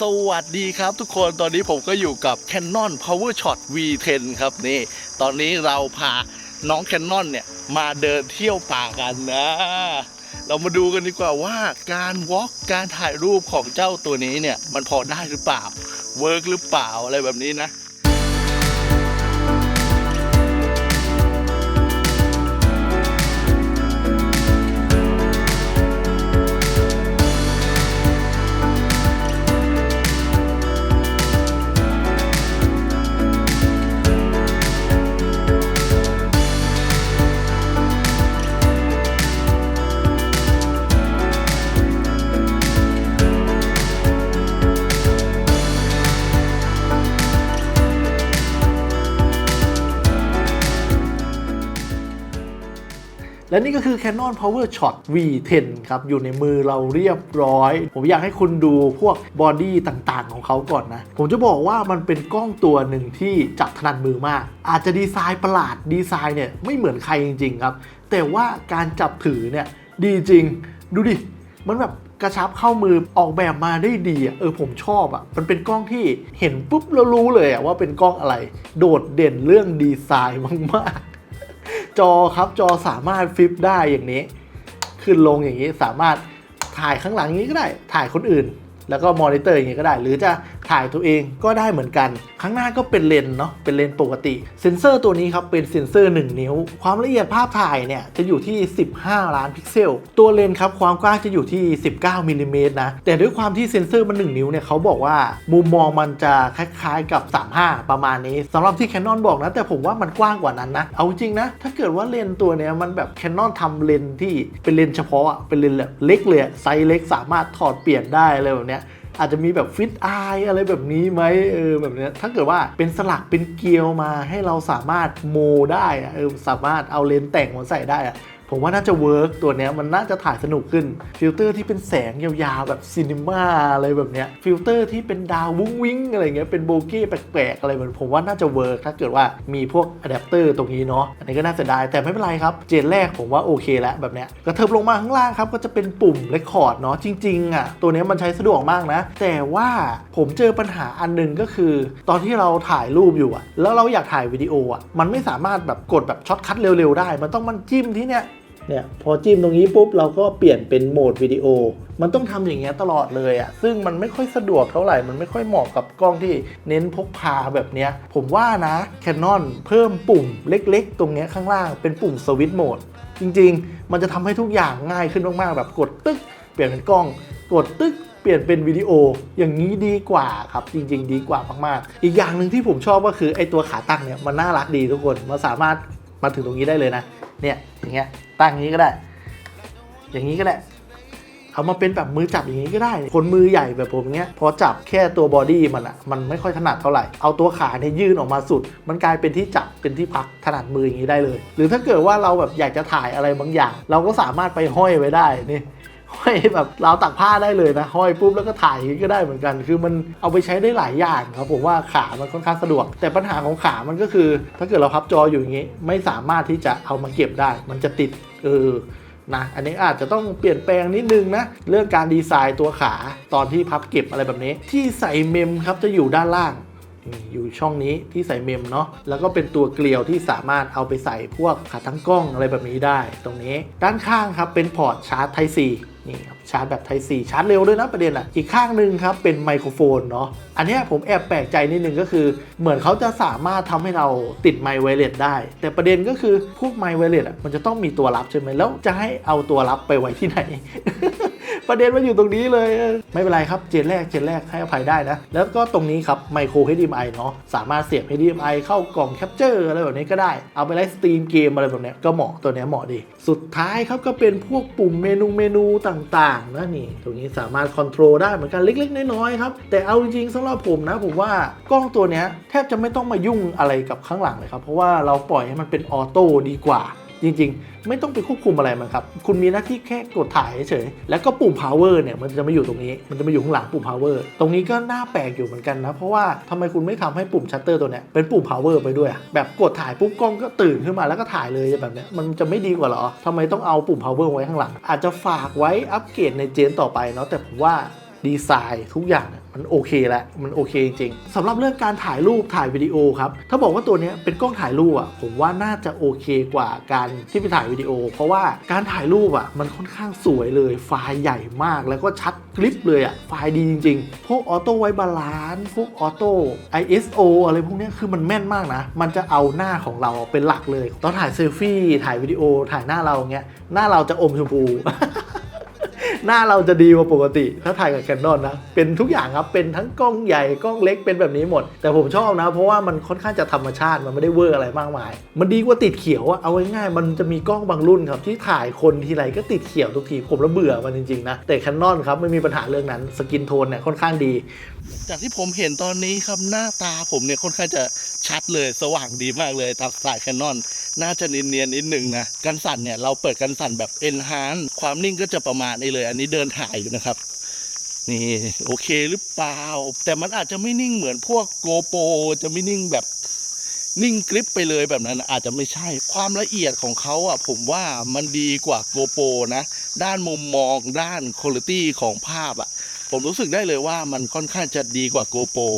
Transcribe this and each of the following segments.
สวัสดีครับทุกคนตอนนี้ผมก็อยู่กับ Canon PowerShot V10 ครับนี่ตอนนี้เราพาน้อง Canon เนี่ยมาเดินเที่ยวป่ากันนะ เรามาดูกันดีกว่าว่าการวอล์กการถ่ายรูปของเจ้าตัวนี้เนี่ยมันพอได้หรือเปล่าเวิร์กหรือเปล่าอะไรแบบนี้นะ และนี่ก็คือ Canon PowerShot V10 ครับ อยู่ในมือเราเรียบร้อย ผมอยากให้คุณดูพวกบอดี้ต่างๆ ของเขาก่อนนะ ผมจะบอกว่ามันเป็นกล้องตัวหนึ่งที่จับถนัดมือมาก อาจจะดีไซน์ประหลาดดีไซน์เนี่ยไม่เหมือนใครจริง ๆ ครับ แต่ว่าการจับถือเนี่ยดีจริง ดูดิ มันแบบกระชับเข้ามือออกแบบมาได้ดีอะเออผมชอบอะมันเป็นกล้องที่เห็นปุ๊บแล้วรู้เลยอะว่าเป็นกล้องอะไร โดดเด่นเรื่องดีไซน์มากๆ จอครับจอสามารถฟลิปได้อย่างนี้ ขึ้นลงอย่างนี้สามารถถ่ายข้างหลังอย่างนี้ก็ได้ ถ่ายคนอื่น แล้วก็มอนิเตอร์อย่างนี้ก็ได้ หรือจะ ถ่ายตัวเองก็ได้เหมือนกัน ข้างหน้าก็เป็นเลนเนาะเป็นเลนปกติ เซ็นเซอร์ตัวนี้ครับเป็นเซ็นเซอร์ 1 นิ้ว ความละเอียดภาพถ่ายเนี่ยจะอยู่ที่ 15 ล้านพิกเซล ตัวเลนครับความกว้างจะอยู่ที่ 19มิลลิเมตรนะ แต่ด้วยความที่เซ็นเซอร์มัน 1 นิ้วเนี่ยเขาบอกว่ามุมมองมันจะคล้ายๆกับ 35 ประมาณนี้สำหรับที่ Canon บอกนะ แต่ผมว่ามันกว้างกว่านั้นนะ เอาจริงนะ ถ้าเกิดว่าเลนตัวเนี้ยมันแบบ Canon ทำเลนที่เป็นเลนเฉพาะเป็นเลนแบบเล็กเลยไซส์เล็กสามารถถอดเปลี่ยนได้อะไรแบบเนี้ย อาจจะมีแบบฟิตอายอะไรแบบนี้ไหมเออแบบเนี้ยถ้าเกิดว่าเป็นสลักเป็นเกลียวมาให้เราสามารถโมได้อะเออสามารถเอาเลนส์แต่งมาใส่ได้อะ ผมว่าน่าจะเวิร์กตัวเนี้ยมันน่าจะถ่ายสนุกขึ้น ฟิลเตอร์ที่เป็นแสงยาวๆแบบซีนิม่าอะไรแบบเนี้ยฟิลเตอร์ที่เป็นดาววุ้งวิ้งอะไรเงี้ยเป็นโบเก้แปลกๆอะไรแบบผมว่าน่าจะเวิร์กถ้าเกิดว่ามีพวกอะแดปเตอร์ตรงนี้เนาะอันนี้ก็น่าเสียดายแต่ไม่เป็นไรครับ เจนแรกผมว่าโอเคแล้วแบบเนี้ยกระเทิบลงมาข้างล่างครับก็จะเป็นปุ่มเรคคอร์ดเนาะจริงๆอะตัวนี้มันใช้สะดวกมากนะ แต่ว่าผมเจอปัญหาอันหนึ่งก็คือ ตอนที่เราถ่ายรูปอยู่อะแล้วเราอยากถ่ายวิดีโออะมันไม่สามารถแบบกดแบบช็อตคัทเร็วๆได้ มันต้องมันจิ้มที่เนี้ย เนี่ยพอจิ้มตรงนี้ปุ๊บเราก็เปลี่ยนเป็นโหมดวิดีโอ มันต้องทำอย่างเงี้ยตลอดเลยอะ่ะซึ่งมันไม่ค่อยสะดวกเท่าไหร่ มันไม่ค่อยเหมาะกับกล้องที่เน้นพกพาแบบเนี้ยผมว่านะ Canon เพิ่มปุ่มเล็กๆ ตรงเนี้ยข้างล่างเป็นปุ่มสวิตช์โหมดจริง ๆ มันจะทำให้ทุกอย่างง่ายขึ้นมากๆแบบกดตึ๊กเปลี่ยนเป็นกล้อง กดตึ๊กเปลี่ยนเป็นวิดีโออย่างนี้ดีกว่าครับ จริง ๆ ดีกว่ามากๆ อีกอย่างหนึ่งที่ผมชอบก็คือไอตัวขาตั้งเนี่ยมันน่ารักดีทุกคนมันสามารถมาถึงตรงนี้ได้เลยนะ เนี่ยอย่างเงี้ยตั้งอย่างนี้ก็ได้ อย่างนี้ก็ได้เอามาเป็นแบบมือจับอย่างนี้ก็ได้ คนมือใหญ่แบบผมเนี้ยพอจับแค่ตัวบอดี้มันอะมันไม่ค่อยถนัดเท่าไหร่ เอาตัวขาเนี่ยยื่นออกมาสุด มันกลายเป็นที่จับเป็นที่พักถนัดมืออย่างนี้ได้เลย หรือถ้าเกิดว่าเราแบบอยากจะถ่ายอะไรบางอย่าง เราก็สามารถไปห้อยไว้ได้นี่ ห้อยแบบราวตักผ้าได้เลยนะ ห้อยปุ๊บแล้วก็ถ่ายก็ได้เหมือนกัน คือมันเอาไปใช้ได้หลายอย่างครับผมว่าขามันค่อนข้างสะดวก แต่ปัญหาของขามันก็คือ ถ้าเกิดเราพับจออยู่อย่างนี้ ไม่สามารถที่จะเอามาเก็บได้ มันจะติดเออนะอันนี้อาจจะต้องเปลี่ยนแปลงนิดนึงนะ เรื่องการดีไซน์ตัวขาตอนที่พับเก็บอะไรแบบนี้ ที่ใส่เมมครับจะอยู่ด้านล่าง อยู่ช่องนี้ที่ใส่เมมเนาะแล้วก็เป็นตัวเกลียวที่สามารถเอาไปใส่พวกขาตั้งกล้องอะไรแบบนี้ได้ ตรงนี้ด้านข้างครับเป็นพอร์ตชาร์จ Type C นี่ครับชาร์จแบบ Type C ชาร์จเร็วด้วยนะประเด็นอะ อีกข้างหนึ่งครับเป็นไมโครโฟนเนาะ อันนี้ผมแอบแปลกใจนิดนึงก็คือ เหมือนเขาจะสามารถทำให้เราติดไมค์ไวเลสได้ แต่ประเด็นก็คือพวกไมค์ไวเลสอะมันจะต้องมีตัวรับใช่ไหมแล้วจะให้เอาตัวรับไปไว้ที่ไหน ประเด็นมันอยู่ตรงนี้เลย ไม่เป็นไรครับ เจนแรก เจนแรกให้อภัยได้นะ แล้วก็ตรงนี้ครับไมโคร HDMI เนาะ สามารถเสียบ HDMI เข้ากล่องแคปเจอร์อะไรแบบนี้ก็ได้ เอาไปไลฟ์สตรีมเกมอะไรแบบนี้ก็เหมาะตัวนี้เหมาะดี สุดท้ายครับก็เป็นพวกปุ่มเมนูเมนูต่างๆนะนี่ ตรงนี้สามารถคอนโทรลได้เหมือนกันเล็กๆ น้อยๆครับ แต่เอาจริงๆสำหรับผมนะผมว่ากล้องตัวนี้แทบจะไม่ต้องมายุ่งอะไรกับข้างหลังเลยครับ เพราะว่าเราปล่อยให้มันเป็นออโต้ดีกว่า จริงๆ ไม่ต้องไปควบคุมอะไรมันครับ คุณมีหน้าที่แค่กดถ่ายเฉยๆแล้วก็ปุ่ม power เนี่ยมันจะมาอยู่ตรงนี้ มันจะมาอยู่ข้างหลังปุ่ม power ตรงนี้ก็น่าแปลกอยู่เหมือนกันนะ เพราะว่าทำไมคุณไม่ทำให้ปุ่ม shutter ตัวเนี้ยเป็นปุ่ม power ไปด้วย แบบกดถ่ายปุ๊บกล้องก็ตื่นขึ้นมาแล้วก็ถ่ายเลยแบบเนี้ยมันจะไม่ดีกว่าหรอทำไมต้องเอาปุ่ม power ไว้ข้างหลัง อาจจะฝากไว้อัปเกรดในเจนต่อไปเนาะแต่ผมว่า ดีไซน์ทุกอย่างเนี่ยมันโอเคแล้วมันโอเคจริงๆสำหรับเรื่องการถ่ายรูปถ่ายวิดีโอครับ ถ้าบอกว่าตัวนี้เป็นกล้องถ่ายรูปอะผมว่าน่าจะโอเคกว่าการที่ไปถ่ายวิดีโอ เพราะว่าการถ่ายรูปอะมันค่อนข้างสวยเลย ไฟล์ใหญ่มากแล้วก็ชัดกริปเลยอะไฟล์ดีจริงๆ พวกออโต้ไวบาลานซ์พวกออโต้ ISO อะไรพวกนี้คือมันแม่นมากนะ มันจะเอาหน้าของเราเป็นหลักเลย ตอนถ่ายเซลฟี่ถ่ายวิดีโอถ่ายหน้าเราเงี้ยหน้าเราจะอมชมพู หน้าเราจะดีกว่าปกติ ถ้าถ่ายกับแคนนอนนะ เป็นทุกอย่างครับ เป็นทั้งกล้องใหญ่กล้องเล็กเป็นแบบนี้หมด แต่ผมชอบนะ เพราะว่ามันค่อนข้างจะธรรมชาติมันไม่ได้เวอร์อะไรมากมาย มันดีกว่าติดเขียวอะเอาง่ายๆมันจะมีกล้องบางรุ่นครับที่ถ่ายคนทีไรก็ติดเขียวทุกทีผมระเบื่อมันจริงๆนะแต่แคนนอนครับไม่มีปัญหาเรื่องนั้นสกินโทนเนี่ยค่อนข้างดีจากที่ผมเห็นตอนนี้ครับหน้าตาผมเนี่ยค่อนข้างจะชัดเลยสว่างดีมากเลยตามสายแคนนอน น่าจะเนียนๆนิดหนึ่งนะกันสั่นเนี่ยเราเปิดกันสั่นแบบ enhance ความนิ่งก็จะประมาณนี้เลย อันนี้เดินถ่ายอยู่นะครับนี่โอเคหรือเปล่า แต่มันอาจจะไม่นิ่งเหมือนพวกโกโปจะไม่นิ่งแบบนิ่งกริปไปเลยแบบนั้นอาจจะไม่ใช่ความละเอียดของเขาอะผมว่ามันดีกว่าโกโปนะ ด้านมุมมองด้านคุณภาพของภาพอะ ผมรู้สึกได้เลยว่ามันค่อนข้างจะดีกว่า GoPro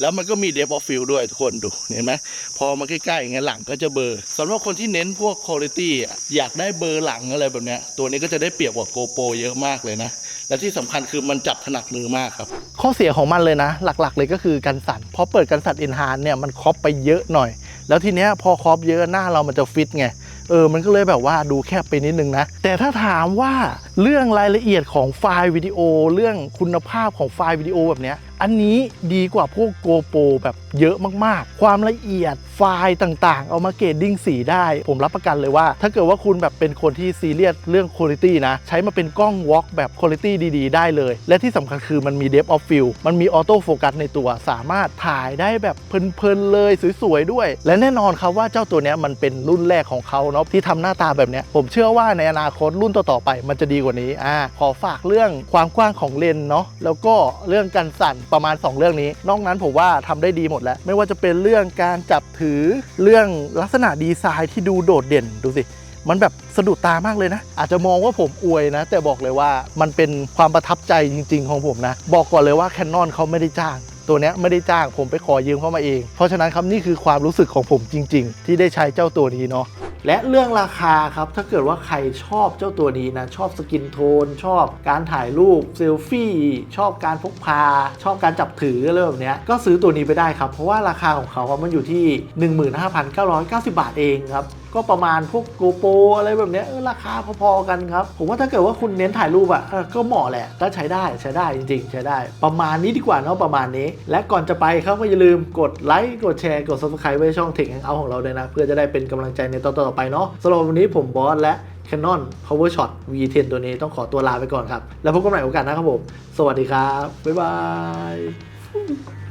แล้วมันก็มี Depth of Field ด้วยทุกคนดูเห็นไหมพอมาใกล้ๆอย่างเงี้ยหลังก็จะเบอร์สำหรับคนที่เน้นพวก Quality อยากได้เบอร์หลังอะไรแบบเนี้ยตัวนี้ก็จะได้เปรียบกว่า GoPro เยอะมากเลยนะ และที่สำคัญคือมันจับถนัดมือมากครับ ข้อเสียของมันเลยนะ หลักๆ เลยก็คือกันสั่นพอเปิดกันสั่นเอ็นฮานเนี่ยมันครอปไปเยอะหน่อย แล้วทีเนี้ยพอครอปเยอะหน้าเรามันจะฟิตไง เออมันก็เลยแบบว่าดูแคบไปนิดนึงนะ แต่ถ้าถามว่าเรื่องรายละเอียดของไฟล์วิดีโอ เรื่องคุณภาพของไฟล์วิดีโอแบบเนี้ยอันนี้ดีกว่าพวก GoPro แบบเยอะมากๆ ความละเอียดไฟล์ต่างๆ เอามาเกรดดิ้งสีได้ ผมรับประกันเลยว่า ถ้าเกิดว่าคุณแบบเป็นคนที่ซีเรียสเรื่องคุณภาพนะ ใช้มาเป็นกล้องวอล์กแบบคุณภาพดีๆ ได้เลย และที่สำคัญคือมันมี depth of field มันมีออโต้โฟกัสในตัว สามารถถ่ายได้แบบเพลินๆเลยสวยๆด้วย และแน่นอนครับว่าเจ้าตัวนี้มันเป็นรุ่นแรกของเขาเนาะที่ทำหน้าตาแบบเนี้ยผมเชื่อว่าในอนาคตรุ่นต่อๆไป มันจะดีกว่านี้อ่าขอฝากเรื่องความกว้างของเลนเนาะแล้วก็เรื่องการสั่นประมาณ 2 เรื่องนี้ นอกนั้นผมว่าทำได้ดีหมดแล้ว ไม่ว่าจะเป็นเรื่องการจับถือเรื่องลักษณะดีไซน์ที่ดูโดดเด่นดูสิมันแบบสะดุดตามากเลยนะ อาจจะมองว่าผมอวยนะ แต่บอกเลยว่ามันเป็นความประทับใจจริง ๆ ของผมนะ บอกก่อนเลยว่าแคนนอนเขาไม่ได้จ้าง ตัวนี้ไม่ได้จ้างผมไปขอยืมเข้ามาเอง เพราะฉะนั้นครับนี่คือความรู้สึกของผมจริง ๆ ที่ได้ใช้เจ้าตัวนี้เนาะ และเรื่องราคาครับ ถ้าเกิดว่าใครชอบเจ้าตัวนี้นะ ชอบสกินโทน ชอบการถ่ายรูปเซลฟี่ชอบการพกพา ชอบการจับถืออะไรแบบเนี้ยก็ซื้อตัวนี้ไปได้ครับ เพราะว่าราคาของเขาอะมันอยู่ที่ 15,990 บาทเองครับก็ประมาณพวกโกโปอะไรแบบนี้ราคาพอๆกันครับ ผมว่าถ้าเกิดว่าคุณเน้นถ่ายรูปอะก็เหมาะแหละก็ใช้ได้ใช้ได้จริงๆ ใช้ได้ ประมาณนี้ดีกว่าเนาะประมาณนี้ และก่อนจะไปครับก็อย่าลืมกดไลค์กดแชร์กด subscribe ไว้ช่อง Tech Hangout ของเราด้วยนะ เพื่อจะได้เป็นกำลังใจในตอนต่อไปเนาะสำหรับวันนี้ผมบอสและ Canon PowerShot V10 ตัวนี้ต้องขอตัวลาไปก่อนครับ แล้วพบกันใหม่โอกาสหน้าครับผม สวัสดีครับ บ๊ายบาย